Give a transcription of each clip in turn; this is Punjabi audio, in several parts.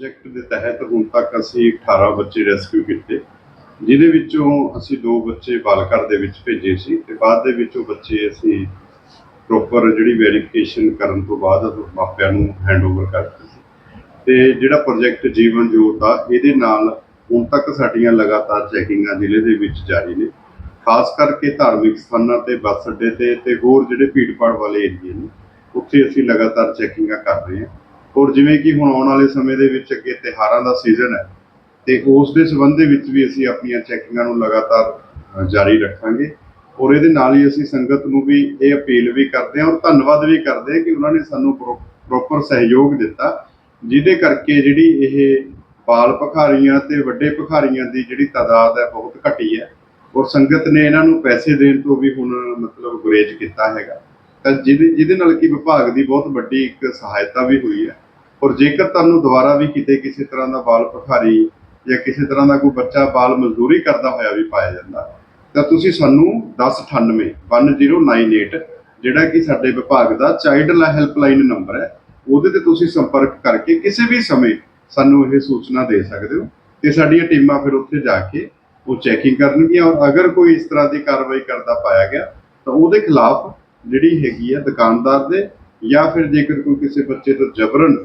ਪ੍ਰੋਜੈਕਟ ਦੇ ਤਹਿਤ ਹੁਣ ਤੱਕ ਅਸੀਂ 18 ਬੱਚੇ ਰੈਸਕਿਊ ਕੀਤੇ। ਜਿਹਦੇ ਵਿੱਚੋਂ ਅਸੀਂ ਦੋ ਬੱਚੇ ਬਾਲਕਰ ਦੇ ਵਿੱਚ ਭੇਜੇ ਸੀ ਤੇ ਬਾਅਦ ਦੇ ਵਿੱਚ ਉਹ ਬੱਚੇ ਅਸੀਂ ਪ੍ਰੋਪਰ ਜਿਹੜੀ ਵੈਰੀਫਿਕੇਸ਼ਨ ਕਰਨ ਤੋਂ ਬਾਅਦ ਮਾਪਿਆਂ ਨੂੰ ਹੈਂਡਓਵਰ ਕਰਤੇ ਸੀ। ਤੇ ਜਿਹੜਾ ਪ੍ਰੋਜੈਕਟ ਜੀਵਨ ਜੋਤ ਆ ਇਹਦੇ ਨਾਲ ਹੁਣ ਤੱਕ ਸਾਡੀਆਂ ਲਗਾਤਾਰ ਚੈਕਿੰਗਾਂ ਜ਼ਿਲ੍ਹੇ ਦੇ ਵਿੱਚ ਜਾਰੀ ਨੇ। ਖਾਸ ਕਰਕੇ ਧਾਰਮਿਕ ਸਥਾਨਾਂ ਤੇ ਬੱਸ ਅੱਡੇ ਤੇ ਤੇ ਹੋਰ ਜਿਹੜੇ ਭੀੜਭਾੜ ਵਾਲੇ ਏਰੀਏ ਨੇ, ਉੱਥੇ ਅਸੀਂ ਲਗਾਤਾਰ ਚੈਕਿੰਗਾਂ ਕਰ ਰਹੇ ਹਾਂ। ਔਰ ਜਿਵੇਂ ਕਿ ਹੁਣ ਆਉਣ ਵਾਲੇ ਸਮੇਂ ਦੇ ਵਿੱਚ ਅੱਗੇ ਤਿਉਹਾਰਾਂ ਦਾ ਸੀਜ਼ਨ ਹੈ, ਤੇ ਉਸ ਦੇ ਸੰਬੰਧ ਦੇ ਵਿੱਚ ਵੀ ਅਸੀਂ ਆਪਣੀਆਂ ਚੈਕਿੰਗਾਂ ਨੂੰ ਲਗਾਤਾਰ ਜਾਰੀ ਰੱਖਾਂਗੇ। ਔਰ ਇਹਦੇ ਨਾਲ ਹੀ ਅਸੀਂ ਸੰਗਤ ਨੂੰ ਵੀ ਇਹ ਅਪੀਲ ਵੀ ਕਰਦੇ ਹਾਂ ਔਰ ਧੰਨਵਾਦ ਵੀ ਕਰਦੇ ਹਾਂ ਕਿ ਉਹਨਾਂ ਨੇ ਸਾਨੂੰ ਪ੍ਰੋਪਰ ਸਹਿਯੋਗ ਦਿੱਤਾ, ਜਿਹਦੇ ਕਰਕੇ ਜਿਹੜੀ ਇਹ ਬਾਲ ਭਖਾਰੀਆਂ ਤੇ ਵੱਡੇ ਭਖਾਰੀਆਂ ਦੀ ਜਿਹੜੀ ਤਾਦਾਦ ਹੈ ਬਹੁਤ ਘਟੀ ਹੈ। ਔਰ ਸੰਗਤ ਨੇ ਇਹਨਾਂ ਨੂੰ ਪੈਸੇ ਦੇਣ ਤੋਂ ਵੀ ਹੁਣ ਮਤਲਬ ਗੁਰੇਜ਼ ਕੀਤਾ ਹੈਗਾ। ਤਾਂ ਜਿਹਦੇ ਜਿਹਦੇ ਨਾਲ ਕਿ ਵਿਭਾਗ ਦੀ ਬਹੁਤ ਵੱਡੀ ਇੱਕ ਸਹਾਇਤਾ ਵੀ ਹੋਈ ਹੈ। ਔਰ ਜੇਕਰ ਤੁਹਾਨੂੰ ਦੁਬਾਰਾ ਵੀ ਕਿਤੇ ਕਿਸੇ ਤਰ੍ਹਾਂ ਦਾ ਬਾਲ ਭਖਾਰੀ ਜਾਂ ਕਿਸੇ ਤਰ੍ਹਾਂ ਦਾ ਕੋਈ ਬੱਚਾ ਬਾਲ ਮਜ਼ਦੂਰੀ ਕਰਦਾ ਹੋਇਆ ਵੀ ਪਾਇਆ ਜਾਂਦਾ, ਤਾਂ ਤੁਸੀਂ ਸਾਨੂੰ 1098 1098 ਜਿਹੜਾ ਕਿ ਸਾਡੇ ਵਿਭਾਗ ਦਾ ਚਾਈਲਡ ਹੈਲਪਲਾਈਨ ਨੰਬਰ ਹੈ, ਉਹਦੇ ਤੇ ਤੁਸੀਂ ਸੰਪਰਕ ਕਰਕੇ ਕਿਸੇ ਵੀ ਸਮੇਂ ਸਾਨੂੰ ਇਹ ਸੂਚਨਾ ਦੇ ਸਕਦੇ ਹੋ ਤੇ ਸਾਡੀਆਂ ਟੀਮਾਂ ਫਿਰ ਉੱਥੇ ਜਾ ਕੇ ਉਹ ਚੈਕਿੰਗ ਕਰਨਗੀਆਂ। ਔਰ ਅਗਰ ਕੋਈ ਇਸ ਤਰ੍ਹਾਂ ਦੀ ਕਾਰਵਾਈ ਕਰਦਾ ਪਾਇਆ ਗਿਆ, ਤਾਂ ਉਹਦੇ ਖਿਲਾਫ ਜਿਹੜੀ ਹੈਗੀ ਹੈ ਦੁਕਾਨਦਾਰ ਦੇ ਜਾਂ ਫਿਰ ਜੇਕਰ ਕੋਈ ਕਿਸੇ ਬੱਚੇ ਤੋਂ ਜਬਰਨ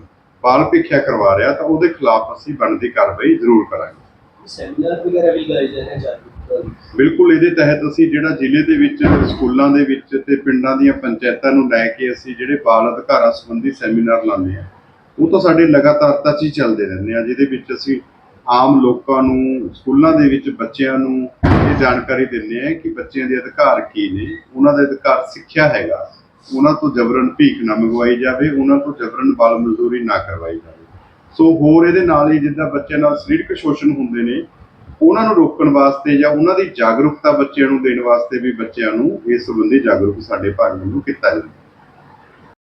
ਬਾਲ ਭਿੱਖਿਆ ਕਰਵਾ ਰਿਹਾ ਤਾਂ ਉਹਦੇ ਖਿਲਾਫ ਅਸੀਂ ਬਣਦੀ ਕਾਰਵਾਈ ਜ਼ਰੂਰ ਕਰਾਂਗੇ ਸੈਮੀਨਾਰ ਵਗੈरह ਵੀ ਲਾਏ ਜਾ ਰਹੇ ਹਨ ਜਾਗਰੂਕਤਾ ਲਈ। ਬਿਲਕੁਲ ਇਹਦੇ ਤਹਿਤ ਅਸੀਂ ਜਿਹੜਾ ਜ਼ਿਲ੍ਹੇ ਦੇ ਵਿੱਚ ਸਕੂਲਾਂ ਦੇ ਵਿੱਚ ਤੇ ਪਿੰਡਾਂ ਦੀਆਂ ਪੰਚਾਇਤਾਂ ਨੂੰ ਲੈ ਕੇ ਅਸੀਂ ਜਿਹੜੇ ਬਾਲ ਅਧਿਕਾਰਾਂ ਸੰਬੰਧੀ ਸੈਮੀਨਾਰ ਲਾਉਂਦੇ ਆ ਉਹ ਤਾਂ ਸਾਡੇ ਲਗਾਤਾਰਤਾ 'ਚ ਹੀ ਚੱਲਦੇ ਰਹਿੰਦੇ ਆ ਜਿਹਦੇ ਵਿੱਚ ਅਸੀਂ ਆਮ ਲੋਕਾਂ ਨੂੰ, ਸਕੂਲਾਂ ਦੇ ਵਿੱਚ ਬੱਚਿਆਂ ਨੂੰ ਇਹ ਜਾਣਕਾਰੀ ਦਿੰਦੇ ਆ ਕਿ ਬੱਚਿਆਂ ਦੇ ਅਧਿਕਾਰ ਕੀ ਨੇ। ਉਹਨਾਂ ਦਾ ਅਧਿਕਾਰ ਸਿੱਖਿਆ ਹੈਗਾ। ਉਹਨਾਂ ਤੋਂ ਜਬਰਨ ਭੀਖ ਨਾ ਮੰਗਵਾਈ ਜਾਵੇ, ਉਹਨਾਂ ਤੋਂ ਜਬਰਨ ਬਾਲ ਮਜ਼ਦੂਰੀ ਨਾ ਕਰਵਾਈ ਜਾਵੇ। ਸੋ ਹੋਰ ਇਹਦੇ ਨਾਲ ਹੀ ਜਿੱਦਾਂ ਬੱਚਿਆਂ ਨਾਲ ਸਰੀਰਕ ਸ਼ੋਸ਼ਣ ਹੁੰਦੇ ਨੇ, ਉਹਨਾਂ ਨੂੰ ਰੋਕਣ ਵਾਸਤੇ ਜਾਂ ਉਹਨਾਂ ਦੀ ਜਾਗਰੂਕਤਾ ਬੱਚਿਆਂ ਨੂੰ ਦੇਣ ਵਾਸਤੇ ਵੀ ਬੱਚਿਆਂ ਨੂੰ ਇਸ ਸੰਬੰਧੀ ਜਾਗਰੂਕ ਸਾਡੇ ਭਾਗ ਨੂੰ ਕੀਤਾ ਜਾਂਦਾ।